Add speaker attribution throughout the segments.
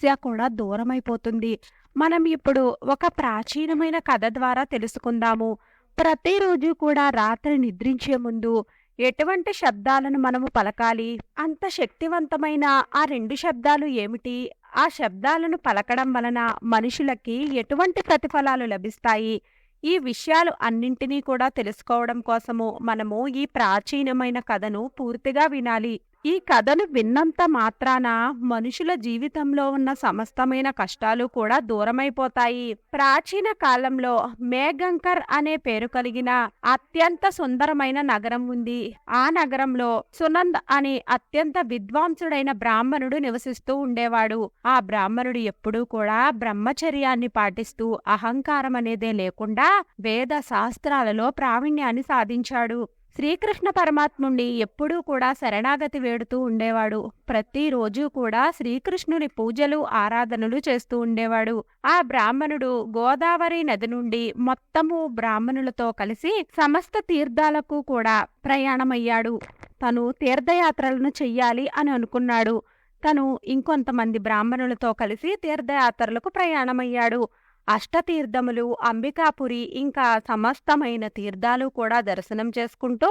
Speaker 1: సమస్య కూడా దూరమైపోతుంది. మనం ఇప్పుడు ఒక ప్రాచీనమైన కథ ద్వారా తెలుసుకుందాము. ప్రతిరోజు కూడా రాత్రి నిద్రించే ముందు ఎటువంటి శబ్దాలను మనము పలకాలి? అంత శక్తివంతమైన ఆ రెండు శబ్దాలు ఏమిటి? ఆ శబ్దాలను పలకడం వలన మనుషులకి ఎటువంటి ప్రతిఫలాలు లభిస్తాయి? ఈ విషయాలు అన్నింటినీ కూడా తెలుసుకోవడం కోసము మనము ఈ ప్రాచీనమైన కథను పూర్తిగా వినాలి. ఈ కథను విన్నంత మాత్రాన మనుషుల జీవితంలో ఉన్న సమస్తమైన కష్టాలు కూడా దూరమైపోతాయి. ప్రాచీన కాలంలో మేఘంకర్ అనే పేరు కలిగిన అత్యంత సుందరమైన నగరం ఉంది. ఆ నగరంలో సునంద్ అనే అత్యంత విద్వాంసుడైన బ్రాహ్మణుడు నివసిస్తూ ఉండేవాడు. ఆ బ్రాహ్మణుడు ఎప్పుడూ కూడా బ్రహ్మచర్యాన్ని పాటిస్తూ అహంకారం అనేదే లేకుండా వేద శాస్త్రాలలో ప్రావీణ్యాన్ని సాధించాడు. శ్రీకృష్ణ పరమాత్ముణ్ణి ఎప్పుడూ కూడా శరణాగతి వేడుతూ ఉండేవాడు. ప్రతిరోజు కూడా శ్రీకృష్ణుని పూజలు ఆరాధనలు చేస్తూ ఉండేవాడు. ఆ బ్రాహ్మణుడు గోదావరి నది నుండి మొత్తము బ్రాహ్మణులతో కలిసి సమస్త తీర్థాలకు కూడా ప్రయాణమయ్యాడు. తను తీర్థయాత్రలను చెయ్యాలి అని అనుకున్నాడు. తను ఇంకొంతమంది బ్రాహ్మణులతో కలిసి తీర్థయాత్రలకు ప్రయాణమయ్యాడు. అష్టతీర్థములు అంబికాపురి ఇంకా సమస్తమైన తీర్థాలు కూడా దర్శనం చేసుకుంటూ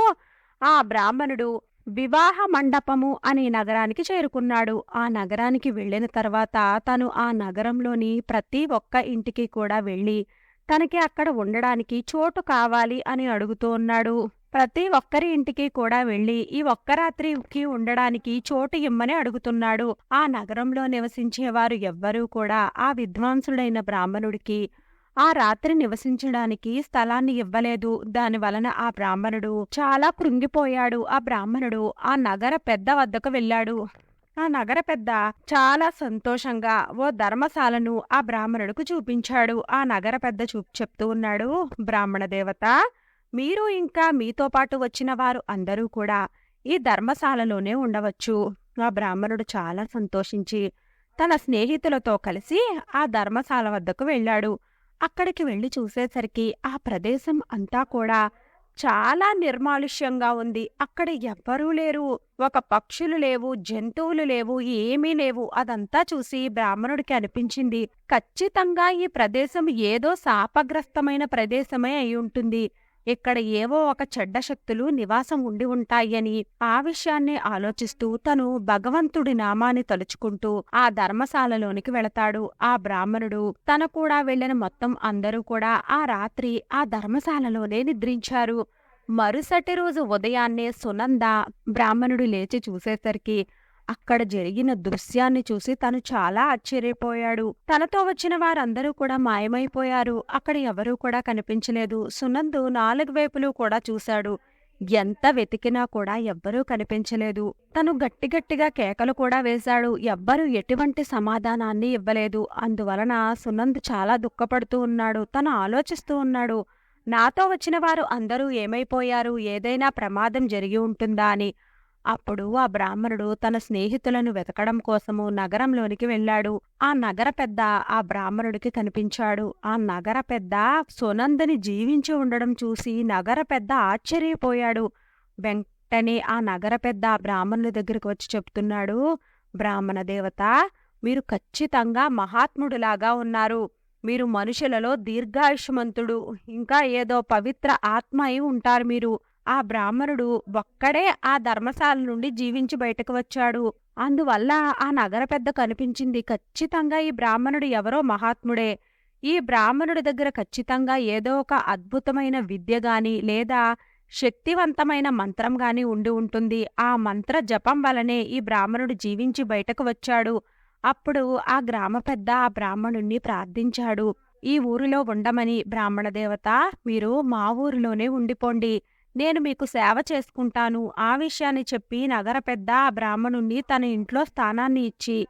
Speaker 1: ఆ బ్రాహ్మణుడు వివాహ మండపము అనే నగరానికి చేరుకున్నాడు. ఆ నగరానికి వెళ్ళిన తర్వాత తను ఆ నగరంలోని ప్రతి ఒక్క ఇంటికి కూడా వెళ్ళి తనకి అక్కడ ఉండడానికి చోటు కావాలి అని అడుగుతూ ఉన్నాడు. ప్రతి ఒక్కరి ఇంటికి కూడా వెళ్ళి ఈ ఒక్క రాత్రికి ఉండడానికి చోటు ఇమ్మని అడుగుతున్నాడు. ఆ నగరంలో నివసించేవారు ఎవ్వరూ కూడా ఆ విద్వాంసుడైన బ్రాహ్మణుడికి ఆ రాత్రి నివసించడానికి స్థలాన్ని ఇవ్వలేదు. దాని వలన ఆ బ్రాహ్మణుడు చాలా కృంగిపోయాడు. ఆ బ్రాహ్మణుడు ఆ నగర పెద్ద వద్దకు వెళ్ళాడు. ఆ నగర పెద్ద చాలా సంతోషంగా ఓ ధర్మశాలను ఆ బ్రాహ్మణుడికి చూపించాడు. ఆ నగర పెద్ద చూ చెప్తూ ఉన్నాడు బ్రాహ్మణ దేవత మీరు ఇంకా మీతో పాటు వచ్చిన వారు అందరూ కూడా ఈ ధర్మశాలలోనే ఉండవచ్చు. ఆ బ్రాహ్మణుడు చాలా సంతోషించి తన స్నేహితులతో కలిసి ఆ ధర్మశాల వద్దకు వెళ్ళాడు. అక్కడికి వెళ్ళి చూసేసరికి ఆ ప్రదేశం అంతా కూడా చాలా నిర్మానుష్యంగా ఉంది. అక్కడ ఎవ్వరూ లేరు. ఒక పక్షులు లేవు జంతువులు లేవు ఏమీ లేవు. అదంతా చూసి బ్రాహ్మణుడికి అనిపించింది. ఖచ్చితంగా ఈ ప్రదేశం ఏదో శాపగ్రస్తమైన ప్రదేశమే అయి ఉంటుంది. ఇక్కడ ఏవో ఒక చెడ్డ శక్తులు నివాసం ఉండి ఉంటాయని ఆ విషయాన్ని ఆలోచిస్తూ తను భగవంతుడి నామాన్ని తలుచుకుంటూ ఆ ధర్మశాలలోనికి వెళతాడు. ఆ బ్రాహ్మణుడు తన కూడా వెళ్ళిన మొత్తం అందరూ కూడా ఆ రాత్రి ఆ ధర్మశాలలోనే నిద్రించారు. మరుసటి రోజు ఉదయాన్నే సునంద బ్రాహ్మణుడు లేచి చూసేసరికి అక్కడ జరిగిన దృశ్యాన్ని చూసి తను చాలా ఆశ్చర్యపోయాడు. తనతో వచ్చిన వారందరూ కూడా మాయమైపోయారు. అక్కడ ఎవరూ కూడా కనిపించలేదు. సునందు నాలుగు వైపులు కూడా చూశాడు. ఎంత వెతికినా కూడా ఎవ్వరూ కనిపించలేదు. తను గట్టిగట్టిగా కేకలు కూడా వేశాడు. ఎవ్వరూ ఎటువంటి సమాధానాన్ని ఇవ్వలేదు. అందువలన సునంద్ చాలా దుఃఖపడుతూ ఉన్నాడు. తను ఆలోచిస్తూ ఉన్నాడు. నాతో వచ్చిన వారు అందరూ ఏమైపోయారు? ఏదైనా ప్రమాదం జరిగి ఉంటుందా అని. అప్పుడు ఆ బ్రాహ్మణుడు తన స్నేహితులను వెతకడం కోసము నగరంలోనికి వెళ్ళాడు. ఆ నగర పెద్ద ఆ బ్రాహ్మణుడికి కనిపించాడు. ఆ నగర పెద్ద సునందని జీవించి ఉండడం చూసి నగర పెద్ద ఆశ్చర్యపోయాడు. వెంటనే ఆ నగర పెద్ద ఆ బ్రాహ్మణుడి దగ్గరికి వచ్చి చెప్తున్నాడు బ్రాహ్మణ దేవత మీరు ఖచ్చితంగా మహాత్ముడులాగా ఉన్నారు. మీరు మనుషులలో దీర్ఘాయుష్మంతుడు. ఇంకా ఏదో పవిత్ర ఆత్మ అయి ఉంటారు మీరు. ఆ బ్రాహ్మణుడు ఒక్కడే ఆ ధర్మశాల నుండి జీవించి బయటకు వచ్చాడు. అందువల్ల ఆ నగర పెద్ద కనిపించింది. ఖచ్చితంగా ఈ బ్రాహ్మణుడు ఎవరో మహాత్ముడే. ఈ బ్రాహ్మణుడి దగ్గర ఖచ్చితంగా ఏదో ఒక అద్భుతమైన విద్య గాని లేదా శక్తివంతమైన మంత్రం గాని ఉండి ఉంటుంది. ఆ మంత్ర జపం వలనే ఈ బ్రాహ్మణుడు జీవించి బయటకు వచ్చాడు. అప్పుడు ఆ గ్రామ పెద్ద ఆ బ్రాహ్మణుణ్ణి ప్రార్థించాడు. ఈ ఊరిలో ఉండమని బ్రాహ్మణ దేవత మీరు మా ఊరిలోనే ఉండిపోండి. నేను మీకు సేవ చేసుకుంటాను. ఆ విషయాన్ని చెప్పి నగర పెద్ద ఆ బ్రాహ్మణుణ్ణి తన ఇంట్లో స్థానాన్ని ఇచ్చి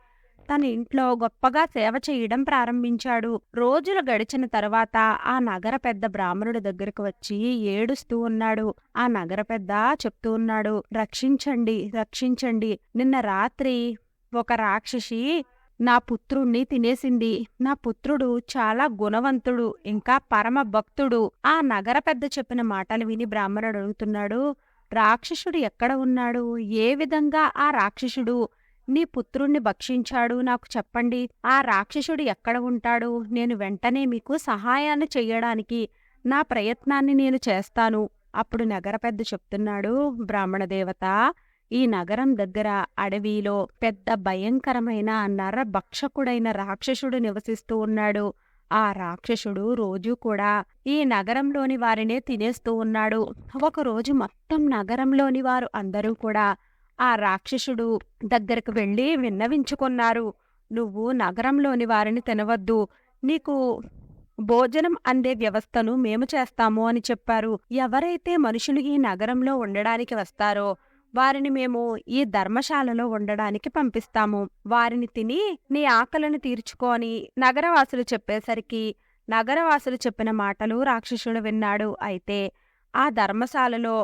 Speaker 1: తన ఇంట్లో గొప్పగా సేవ చేయడం ప్రారంభించాడు. రోజులు గడిచిన తర్వాత ఆ నగర పెద్ద బ్రాహ్మణుడి దగ్గరకు వచ్చి ఏడుస్తూ ఉన్నాడు. ఆ నగర పెద్ద చెప్తూ ఉన్నాడు రక్షించండి రక్షించండి. నిన్న రాత్రి ఒక రాక్షసి నా పుత్రుణ్ణి తినేసింది. నా పుత్రుడు చాలా గుణవంతుడు ఇంకా పరమ భక్తుడు. ఆ నగర పెద్ద చెప్పిన మాటలు విని బ్రాహ్మణుడు అడుగుతున్నాడు రాక్షసుడు ఎక్కడ ఉన్నాడు? ఏ విధంగా ఆ రాక్షసుడు? నీ పుత్రుణ్ణి భక్షించాడు నాకు చెప్పండి. ఆ రాక్షసుడు ఎక్కడ ఉంటాడు? నేను వెంటనే మీకు సహాయాన్ని చెయ్యడానికి నా ప్రయత్నాన్ని నేను చేస్తాను. అప్పుడు నగర పెద్ద చెప్తున్నాడు బ్రాహ్మణ దేవత ఈ నగరం దగ్గర అడవిలో పెద్ద భయంకరమైన నరభక్షకుడైన రాక్షసుడు నివసిస్తూ ఉన్నాడు. ఆ రాక్షసుడు రోజూ కూడా ఈ నగరంలోని వారినే తినేస్తూ ఉన్నాడు. ఒకరోజు మొత్తం నగరంలోని వారు అందరూ కూడా ఆ రాక్షసుడు దగ్గరకు వెళ్ళి విన్నవించుకున్నారు. నువ్వు నగరంలోని వారిని తినవద్దు. నీకు భోజనం అందే వ్యవస్థను మేము చేస్తాము అని చెప్పారు. ఎవరైతే మనుషులు ఈ నగరంలో ఉండడానికి వస్తారో వారిని మేము ఈ ధర్మశాలలో ఉండడానికి పంపిస్తాము. వారిని తిని నీ ఆకలిని తీర్చుకొని నగరవాసులు చెప్పేసరికి నగరవాసులు చెప్పిన మాటలు రాక్షసుడు విన్నాడు. అయితే ఆ ధర్మశాలలో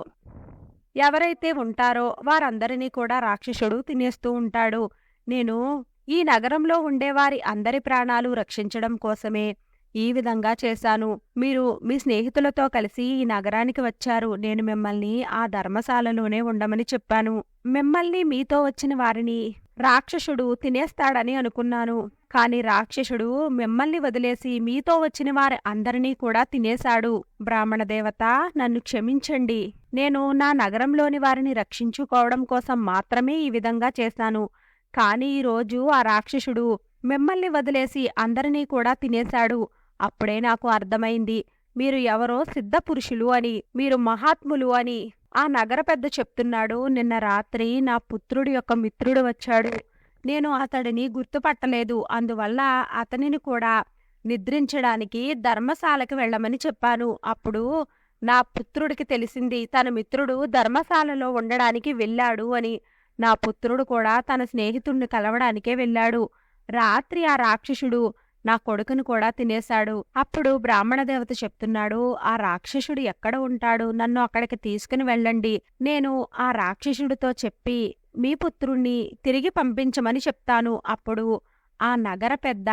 Speaker 1: ఎవరైతే ఉంటారో వారందరినీ కూడా రాక్షసుడు తినేస్తూ ఉంటాడు. నేను ఈ నగరంలో ఉండేవారి అందరి ప్రాణాలు రక్షించడం కోసమే ఈ విధంగా చేశాను. మీరు మీ స్నేహితులతో కలిసి ఈ నగరానికి వచ్చారు. నేను మిమ్మల్ని ఆ ధర్మశాలలోనే ఉండమని చెప్పాను. మిమ్మల్ని మీతో వచ్చిన వారిని రాక్షసుడు తినేస్తాడని అనుకున్నాను. కాని రాక్షసుడు మిమ్మల్ని వదిలేసి మీతో వచ్చిన వారి అందరినీ కూడా తినేశాడు. బ్రాహ్మణ దేవత నన్ను క్షమించండి. నేను నా నగరంలోని వారిని రక్షించుకోవడం కోసం మాత్రమే ఈ విధంగా చేశాను. కాని ఈరోజు ఆ రాక్షసుడు మిమ్మల్ని వదిలేసి అందరినీ కూడా తినేశాడు. అప్పుడే నాకు అర్థమైంది. మీరు ఎవరో సిద్ధ పురుషులు అని మీరు మహాత్ములు అని. ఆ నగర పెద్ద చెప్తున్నాడు. నిన్న రాత్రి నా పుత్రుడి యొక్క మిత్రుడు వచ్చాడు. నేను అతడిని గుర్తుపట్టలేదు. అందువల్ల అతనిని కూడా నిద్రించడానికి ధర్మశాలకు వెళ్ళమని చెప్పాను. అప్పుడు నా పుత్రుడికి తెలిసింది తన మిత్రుడు ధర్మశాలలో ఉండడానికి వెళ్ళాడు అని. నా పుత్రుడు కూడా తన స్నేహితుణ్ణి కలవడానికే వెళ్ళాడు. రాత్రి ఆ రాక్షసుడు నా కొడుకును కూడా తినేశాడు. అప్పుడు బ్రాహ్మణ దేవత చెప్తున్నాడు ఆ రాక్షసుడు ఎక్కడ ఉంటాడు? నన్ను అక్కడికి తీసుకుని వెళ్ళండి. నేను ఆ రాక్షసుడితో చెప్పి మీ పుత్రుణ్ణి తిరిగి పంపించమని చెప్తాను. అప్పుడు ఆ నగర పెద్ద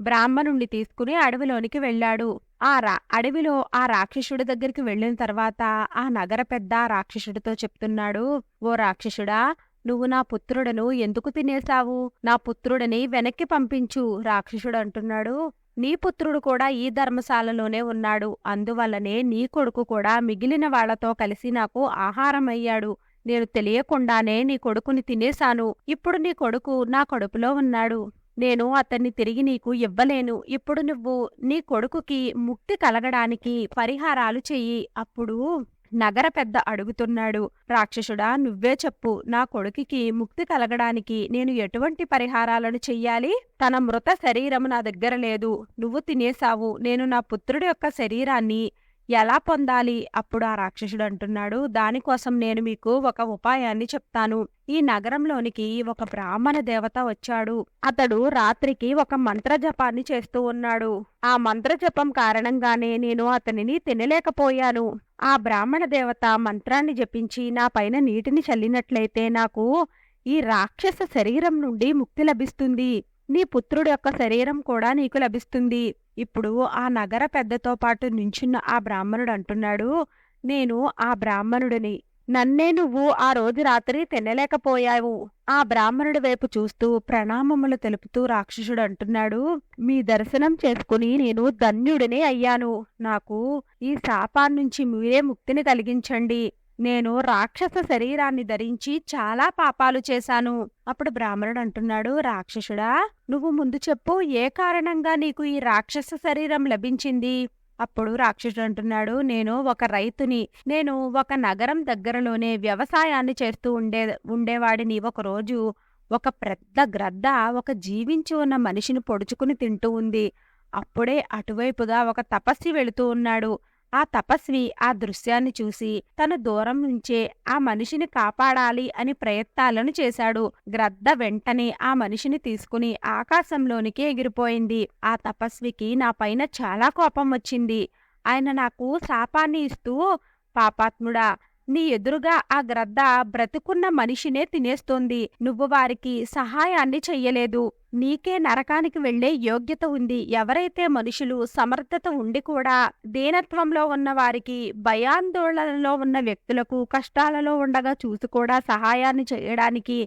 Speaker 1: బ్రాహ్మణుణ్ణి తీసుకుని అడవిలోనికి వెళ్ళాడు. ఆ రా అడవిలో ఆ రాక్షసుడి దగ్గరికి వెళ్ళిన తర్వాత ఆ నగర పెద్ద రాక్షసుడితో చెప్తున్నాడు ఓ రాక్షసుడా నువ్వు నా పుత్రుడను ఎందుకు తినేశావు? నా పుత్రుడిని వెనక్కి పంపించు రాక్షసుడు అంటున్నాడు. నీ పుత్రుడు కూడా ఈ ధర్మశాలలోనే ఉన్నాడు. అందువల్లనే నీ కొడుకు కూడా మిగిలిన వాళ్ళతో కలిసి నాకు ఆహారమయ్యాడు. నేను తెలియకుండానే నీ కొడుకుని తినేశాను. ఇప్పుడు నీ కొడుకు నా కడుపులో ఉన్నాడు. నేను అతన్ని తిరిగి నీకు ఇవ్వలేను. ఇప్పుడు నువ్వు నీ కొడుకుకి ముక్తి కలగడానికి పరిహారాలు చెయ్యి. అప్పుడు నగర పెద్ద అడుగుతున్నాడు. రాక్షసుడా నువ్వే చెప్పు నా కొడుకుకి ముక్తి కలగడానికి నేను ఎటువంటి పరిహారాలను చెయ్యాలి? తన మృత శరీరము నా దగ్గర లేదు. నువ్వు తినేశావు. నేను నా పుత్రుడి యొక్క శరీరాన్ని ఎలా పొందాలి? అప్పుడు ఆ రాక్షసుడు అంటున్నాడు దానికోసం నేను మీకు ఒక ఉపాయాన్ని చెప్తాను. ఈ నగరంలోనికి ఒక బ్రాహ్మణ దేవత వచ్చాడు. అతడు రాత్రికి ఒక మంత్ర జపాన్ని చేస్తూ ఉన్నాడు. ఆ మంత్ర జపం కారణంగానే నేను అతనిని తినలేకపోయాను. ఆ బ్రాహ్మణ దేవత మంత్రాన్ని జపించి నా పైన నీటిని చల్లినట్లయితే నాకు ఈ రాక్షస శరీరం నుండి ముక్తి లభిస్తుంది. నీ పుత్రుడు యొక్క శరీరం కూడా నీకు లభిస్తుంది. ఇప్పుడు ఆ నగర పెద్దతో పాటు నించున్న ఆ బ్రాహ్మణుడు అంటున్నాడు నేను ఆ బ్రాహ్మణుడిని నన్నే నువ్వు ఆ రోజు రాత్రి తినలేకపోయావు. ఆ బ్రాహ్మణుడి వైపు చూస్తూ ప్రణామములు తెలుపుతూ రాక్షసుడు అంటున్నాడు మీ దర్శనం చేసుకుని నేను ధన్యుడినే అయ్యాను. నాకు ఈ శాపాన్నించి మీరే ముక్తిని కలిగించండి. నేను రాక్షస శరీరాన్ని ధరించి చాలా పాపాలు చేశాను. అప్పుడు బ్రాహ్మణుడు అంటున్నాడు రాక్షసుడా నువ్వు ముందు చెప్పు ఏ కారణంగా నీకు ఈ రాక్షస శరీరం లభించింది? అప్పుడు రాక్షసుడు అంటున్నాడు నేను ఒక రైతుని. నేను ఒక నగరం దగ్గరలోనే వ్యవసాయాన్ని చేస్తూ ఉండే ఉండేవాడిని. ఒకరోజు ఒక పెద్ద గ్రద్ద ఒక జీవించి ఉన్న మనిషిని పొడుచుకుని తింటూ ఉంది. అప్పుడే అటువైపుగా ఒక తపస్వి వెళుతూ ఉన్నాడు. ఆ తపస్వి ఆ దృశ్యాన్ని చూసి తను దూరం నుంచే ఆ మనిషిని కాపాడాలి అని ప్రయత్నాలను చేశాడు. గ్రద్ద వెంటనే ఆ మనిషిని తీసుకుని ఆకాశంలోనికి ఎగిరిపోయింది. ఆ తపస్వికి నా పైన చాలా కోపం వచ్చింది. ఆయన నాకు శాపాన్ని ఇస్తూ పాపాత్ముడా నీ ఎదురుగా ఆ గ్రద్ద బ్రతుకున్న మనిషినే తినేస్తోంది. నువ్వు వారికి సహాయాన్ని చెయ్యలేదు. నీకే నరకానికి వెళ్ళే యోగ్యత ఉంది. ఎవరైతే మనుషులు సమర్థత ఉండి కూడా దీనత్వంలో ఉన్న వారికి భయాందోళనలో ఉన్న వ్యక్తులకు కష్టాలలో ఉండగా చూసి కూడా సహాయాన్ని చేయడానికి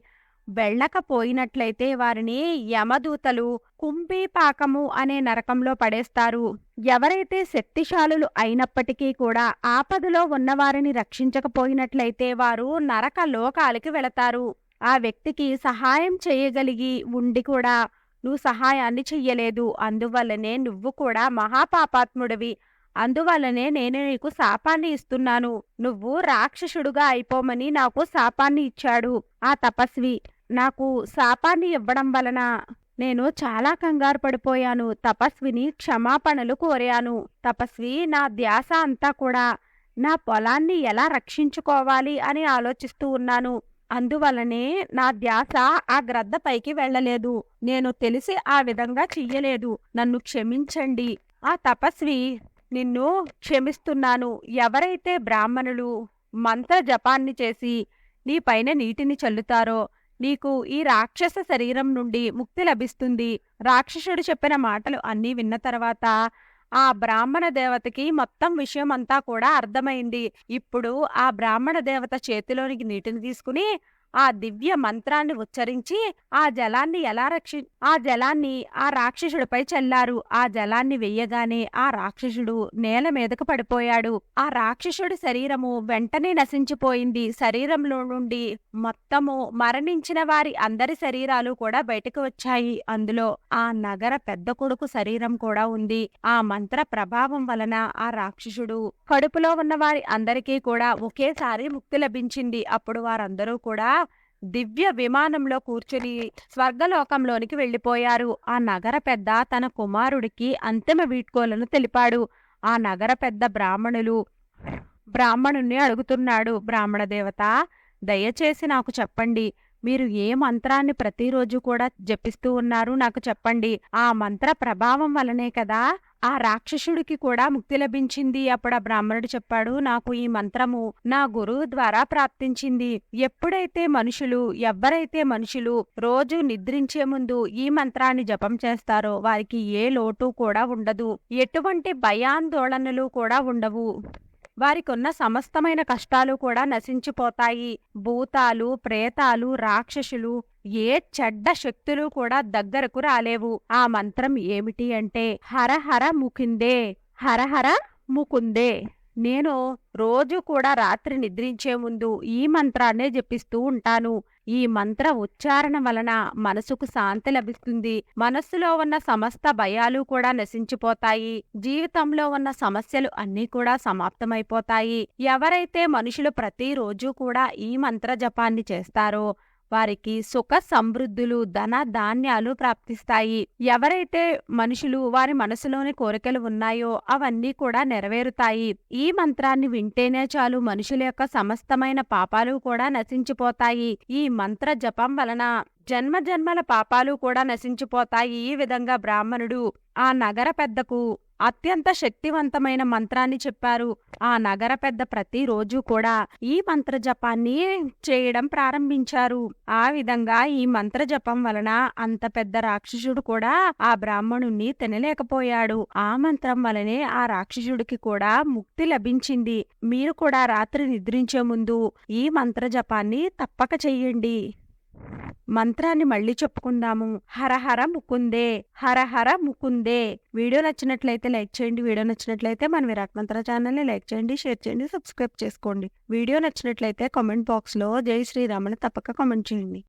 Speaker 1: వెళ్ళకపోయినట్లయితే వారిని యమదూతలు కుంభీపాకము అనే నరకంలో పడేస్తారు. ఎవరైతే శక్తిశాలులు అయినప్పటికీ కూడా ఆపదలో ఉన్నవారిని రక్షించకపోయినట్లయితే వారు నరక లోకాలకి వెళతారు. ఆ వ్యక్తికి సహాయం చేయగలిగి ఉండి కూడా నువ్వు సహాయాన్ని చెయ్యలేదు. అందువల్లనే నువ్వు కూడా మహాపాపాత్ముడివి. అందువల్లనే నేను నీకు శాపాన్ని ఇస్తున్నాను. నువ్వు రాక్షసుడుగా అయిపోమని నాకు శాపాన్ని ఇచ్చాడు ఆ తపస్వి. నాకు శాపాన్ని ఇవ్వడం వలన నేను చాలా కంగారు పడిపోయాను. తపస్విని క్షమాపణలు కోరాను. తపస్వి నా ధ్యాస అంతా కూడా నా పొలాన్ని ఎలా రక్షించుకోవాలి అని ఆలోచిస్తూ ఉన్నాను. అందువలనే నా ధ్యాస ఆ గ్రద్ద పైకి వెళ్ళలేదు. నేను తెలిసి ఆ విధంగా చెయ్యలేదు. నన్ను క్షమించండి. ఆ తపస్వి నిన్ను క్షమిస్తున్నాను. ఎవరైతే బ్రాహ్మణులు మంత్ర జపాన్ని చేసి నీ పైన నీటిని చల్లుతారో నీకు ఈ రాక్షస శరీరం నుండి ముక్తి లభిస్తుంది. రాక్షసుడు చెప్పిన మాటలు అన్నీ విన్న తర్వాత ఆ బ్రాహ్మణ దేవతకి మొత్తం విషయం అంతా కూడా అర్థమైంది. ఇప్పుడు ఆ బ్రాహ్మణ దేవత చేతిలోనికి నీటిని తీసుకుని ఆ దివ్య మంత్రాన్ని ఉచ్చరించి ఆ జలాన్ని ఎలా రక్షి ఆ జలాన్ని ఆ రాక్షసుడిపై చల్లారు. ఆ జలాన్ని వెయ్యగానే ఆ రాక్షసుడు నేల మీదకు పడిపోయాడు. ఆ రాక్షసుడి శరీరము వెంటనే నశించిపోయింది. శరీరంలో నుండి మొత్తము మరణించిన వారి అందరి శరీరాలు కూడా బయటకు వచ్చాయి. అందులో ఆ నగర పెద్ద కొడుకు శరీరం కూడా ఉంది. ఆ మంత్ర ప్రభావం వలన ఆ రాక్షసుడు కడుపులో ఉన్న వారి అందరికీ కూడా ఒకేసారి ముక్తి లభించింది. అప్పుడు వారందరూ కూడా దివ్య విమానంలో కూర్చుని స్వర్గలోకంలోనికి వెళ్ళిపోయారు. ఆ నగర పెద్ద తన కుమారుడికి అంతిమ వీడ్కోలను తెలిపాడు. ఆ నగర పెద్ద బ్రాహ్మణులు బ్రాహ్మణుణ్ణి అడుగుతున్నాడు. బ్రాహ్మణ దేవత దయచేసి నాకు చెప్పండి. మీరు ఏ మంత్రాన్ని ప్రతిరోజు కూడా జపిస్తూ ఉన్నారు? నాకు చెప్పండి. ఆ మంత్ర ప్రభావం వలనే కదా ఆ రాక్షసుడికి కూడా ముక్తి లభించింది. అప్పుడు ఆ బ్రాహ్మణుడు చెప్పాడు నాకు ఈ మంత్రము నా గురువు ద్వారా ప్రాప్తించింది. ఎప్పుడైతే మనుషులు ఎవరైతే మనుషులు రోజు నిద్రించే ముందు ఈ మంత్రాన్ని జపం చేస్తారో వారికి ఏ లోటు కూడా ఉండదు. ఎటువంటి భయాందోళనలు కూడా ఉండవు. వారికున్న సమస్తమైన కష్టాలు కూడా నశించిపోతాయి. భూతాలు ప్రేతాలు రాక్షసులు ఏ చెడ్డ శక్తులు కూడా దగ్గరకు రాలేవు. ఆ మంత్రం ఏమిటి అంటే హరహర ముకుందే హరహర ముకుందే. నేను రోజు కూడా రాత్రి నిద్రించే ముందు ఈ మంత్రాన్నే జపిస్తూ ఉంటాను. ఈ మంత్ర ఉచ్చారణ వలన మనసుకు శాంతి లభిస్తుంది. మనస్సులో ఉన్న సమస్త భయాలు కూడా నశించిపోతాయి. జీవితంలో ఉన్న సమస్యలు అన్నీ కూడా సమాప్తమైపోతాయి. ఎవరైతే మనుషులు ప్రతిరోజు కూడా ఈ మంత్ర జపాన్ని చేస్తారో వారికి సుఖ సమృద్ధులు ధన ధాన్యాలు ప్రాప్తిస్తాయి. ఎవరైతే మనుషులు వారి మనసులోని కోరికలు ఉన్నాయో అవన్నీ కూడా నెరవేరుతాయి. ఈ మంత్రాన్ని వింటేనే చాలు మనుషుల యొక్క సమస్తమైన పాపాలు కూడా నశించిపోతాయి. ఈ మంత్ర జపం వలన జన్మ జన్మల పాపాలు కూడా నశించిపోతాయి. ఈ విధంగా బ్రాహ్మణుడు ఆ నగర పెద్దకు అత్యంత శక్తివంతమైన మంత్రాన్ని చెప్పారు. ఆ నగర పెద్ద ప్రతిరోజు కూడా ఈ మంత్ర జపాన్ని చేయడం ప్రారంభించారు. ఆ విధంగా ఈ మంత్ర జపం వలన అంత పెద్ద రాక్షసుడు కూడా ఆ బ్రాహ్మణుణ్ణి తినలేకపోయాడు. ఆ మంత్రం వలనే ఆ రాక్షసుడికి కూడా ముక్తి లభించింది. మీరు కూడా రాత్రి నిద్రించే ముందు ఈ మంత్ర జపాన్ని తప్పక చెయ్యండి మంత్రాన్ని మళ్ళీ చెప్పుకుందాము. హరహర ముకుందే హరహర ముకుందే. వీడియో నచ్చినట్లయితే లైక్ చేయండి వీడియో నచ్చినట్లయితే మన విరాట్ మంత్ర ఛానల్ని లైక్ చేయండి షేర్ చేయండి సబ్స్క్రైబ్ చేసుకోండి. వీడియో నచ్చినట్లయితే కామెంట్ బాక్స్లో జై శ్రీరామని తప్పక కామెంట్ చేయండి.